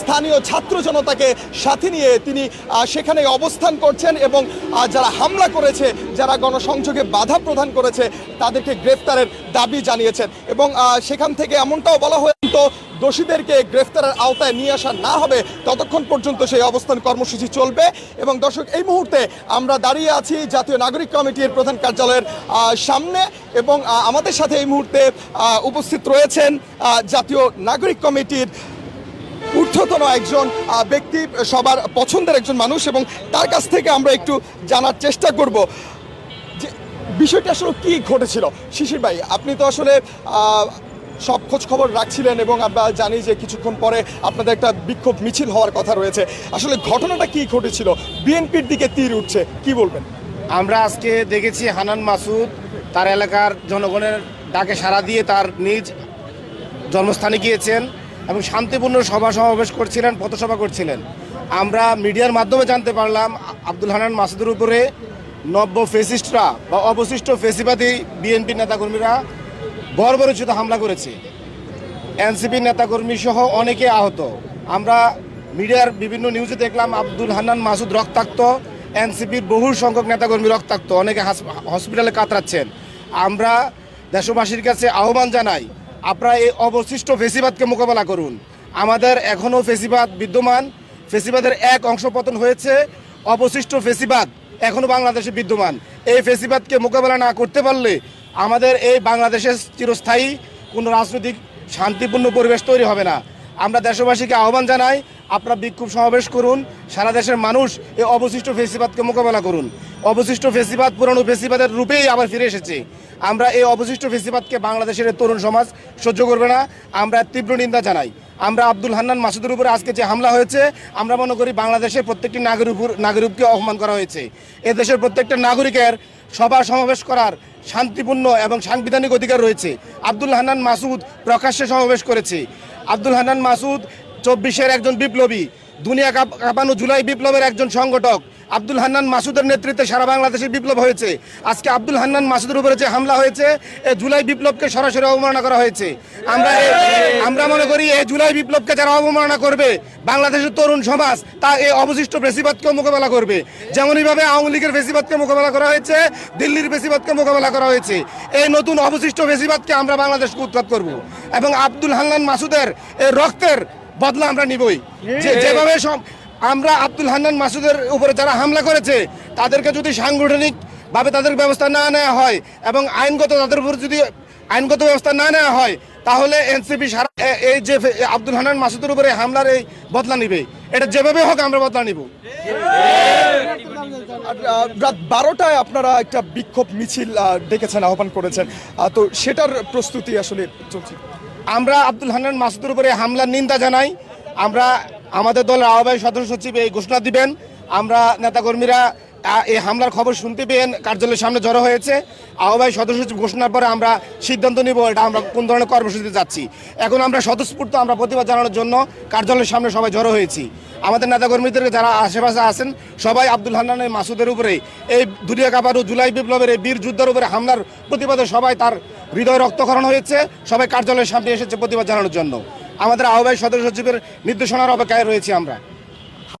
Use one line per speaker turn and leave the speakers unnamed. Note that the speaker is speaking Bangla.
স্থানীয় ছাত্র জনতাকে সাথে নিয়ে তিনি সেখানে অবস্থান করছেন এবং যারা হামলা করেছে, যারা গণসংযোগে বাধা প্রদান করেছে, তাদেরকে গ্রেফতারের দাবি জানিয়েছেন। এবং সেখান থেকে এমনটাও বলা হয় তো দোষীদেরকে গ্রেফতারের আওতায় নিয়ে আসা না হবে, ততক্ষণ পর্যন্ত সেই অবস্থান কর্মসূচি চলবে। এবং দর্শক, এই মুহূর্তে আমরা দাঁড়িয়ে আছি জাতীয় নাগরিক কমিটির প্রধান কার্যালয়ের সামনে এবং আমাদের সাথে এই মুহূর্তে উপস্থিত রয়েছেন জাতীয় নাগরিক কমিটির ঊর্ধ্বতন একজন ব্যক্তি সবার পছন্দের একজন মানুষ এবং তার কাছ থেকে আমরা একটু জানার চেষ্টা করব। যে বিষয়টা আসলে কি ঘটেছিল? শিশির ভাই, আপনি তো আসলে সব খোঁজ খবর রাখছিলেন এবং আমরা জানি যে কিছুক্ষণ পরে আপনাদের একটা বিক্ষোভ মিছিল হওয়ার কথা রয়েছে। আসলে ঘটনাটা কি ঘটেছিল? বিএনপির দিকে তীর উঠছে, কি বলবেন?
আমরা আজকে দেখেছি হানান মাসুদ তার এলাকার জনগণের ডাকে সাড়া দিয়ে তার নিজ জন্মস্থানে গিয়েছেন। এবং শান্তিপূর্ণ সভা সমাবেশ করছিলেন, পথসভা করছিলেন। আমরা মিডিয়ার মাধ্যমে জানতে পারলাম, আব্দুল হানান মাসুদের উপরে নব্য ফেসিস্টরা বা অবশিষ্ট ফেসিবাদী বিএনপি নেতাকর্মীরা বর্বরচিত হামলা করেছে। এনসিপি নেতাকর্মী সহ অনেকে আহত। আমরা মিডিয়ার বিভিন্ন নিউজে দেখলাম, আব্দুল হান্নান মাসুদ রক্তাক্ত, এনসিপির বহু সংখ্যক নেতাকর্মী রক্তাক্ত, অনেকে হসপিটালে কাতরাচ্ছেন। আমরা দেশবাসীর কাছে আহ্বান জানাই আপনারা এই অবশিষ্ট ফেসিবাদকে মোকাবেলা করুন। আমাদের এখনও ফেসিবাদ বিদ্যমান, ফেসিবাদের এক অংশ পতন হয়েছে, অবশিষ্ট ফেসিবাদ এখনও বাংলাদেশে বিদ্যমান। এই ফেসিবাদকে মোকাবেলা না করতে পারলে আমাদের এই বাংলাদেশের চিরস্থায়ী কোনো রাজনৈতিক শান্তিপূর্ণ পরিবেশ তৈরি হবে না। আমরা দেশবাসীকে আহ্বান জানাই আপনারা বিক্ষোভ সমাবেশ করুন, সারা দেশের মানুষ এই অবশিষ্ট ফেসিবাদকে মোকাবেলা করুন। অবশিষ্ট ফেসিবাদ, পুরনো ফেসিবাদের রূপেই আবার ফিরে এসেছে। আমরা এই অবশিষ্ট ফেসিবাদকে বাংলাদেশের তরুণ সমাজ সহ্য করবে না। আমরা তীব্র নিন্দা জানাই। আমরা আব্দুল হান্নান মাসুদের উপরে আজকে যে হামলা হয়েছে, আমরা মনে করি বাংলাদেশের প্রত্যেকটি নাগরিক নাগরিককে অপমান করা হয়েছে। এ দেশের প্রত্যেকটা নাগরিকের সভা সমাবেশ করার শান্তিপূর্ণ এবং সাংবিধানিক অধিকার রয়েছে। আব্দুল হান্নান মাসুদ প্রকাশ্যে সমাবেশ করেছে। আব্দুল হান্নান মাসুদ চব্বিশের একজন বিপ্লবী, দুনিয়া কাপ- কাঁপানো জুলাই বিপ্লবের একজন সংগঠক। আব্দুল হান্নান মাসুদের নেতৃত্বে সারা বাংলাদেশে বিপ্লব হয়েছে। আজকে আব্দুল হান্নান মাসুদের উপরে যে হামলা হয়েছে, এ জুলাই বিপ্লবকে সরাসরি অবমাননা করা হয়েছে। আমরা আমরা মনে করি এই জুলাই বিপ্লবকে যারা অবমাননা করবে, বাংলাদেশের তরুণ সমাজ, তা এই অবশিষ্ট ফেসিবাদকে মোকাবেলা করবে। যেমনইভাবে আওয়ামী লীগের ফেসিবাদকে মোকাবেলা করা হয়েছে, দিল্লির ফেসিবাদকে মোকাবেলা করা হয়েছে। এই নতুন অবশিষ্ট ফেসিবাদকে আমরা বাংলাদেশকে উৎখাত করব। এবং আব্দুল হান্নান মাসুদের রক্তের বদলা আমরা নিবই। যেভাবে আমরা আব্দুল হান্নান মাসুদের উপরে যারা হামলা করেছে তাদেরকে যদি সাংগঠনিক ভাবে তাদের ব্যবস্থা না নেওয়া হয় এবং আইনগত তাদের উপর যদি আইনগত ব্যবস্থা না নেওয়া হয় তাহলে এনসিপি সারা এই যে আব্দুল হান্নান মাসুদের উপরে হামলার এই বদলা নিবে। এটা যেভাবে হোক আমরা বদলা নিব।
রাত বারোটায় আপনারা একটা বিক্ষোভ মিছিল ডেকেছেন আহ্বান করেছেন। তো সেটার প্রস্তুতি আসলে চলছে।
আমরা আব্দুল হান্নান মাসুদের উপরে হামলার নিন্দা জানাই। আমরা আমাদের দলের আহ্বায়ক সদস্য সচিব এই ঘোষণা দিবেন। আমরা নেতাকর্মীরা এই হামলার খবর শুনতে পেয়ে কার্যালয়ের সামনে জড়ো হয়েছে। আহ্বায়ক সদস্য সচিব ঘোষণার পরে আমরা সিদ্ধান্ত নিব এটা আমরা কোন ধরনের কর্মসূচিতে যাচ্ছি। এখন আমরা স্বতঃস্ফূর্ত আমরা প্রতিবাদ জানানোর জন্য কার্যালয়ের সামনে সবাই জড়ো হয়েছি। আমাদের নেতাকর্মীদের যারা আশেপাশে আছেন, সবাই আব্দুল হান্নান মাসুদের উপরে এই দুনিয়া কাপারু জুলাই বিপ্লবের এই বীর যুদ্ধের উপরে হামলার প্রতিবাদে সবাই তার হৃদয় রক্তক্ষরণ হয়েছে। সবাই কার্যালয়ের সামনে এসেছে প্রতিবাদ জানানোর জন্য। আমাদের আহ্বায়ক সদস্য সচিবের নির্দেশনার অপেক্ষায় রয়েছি আমরা।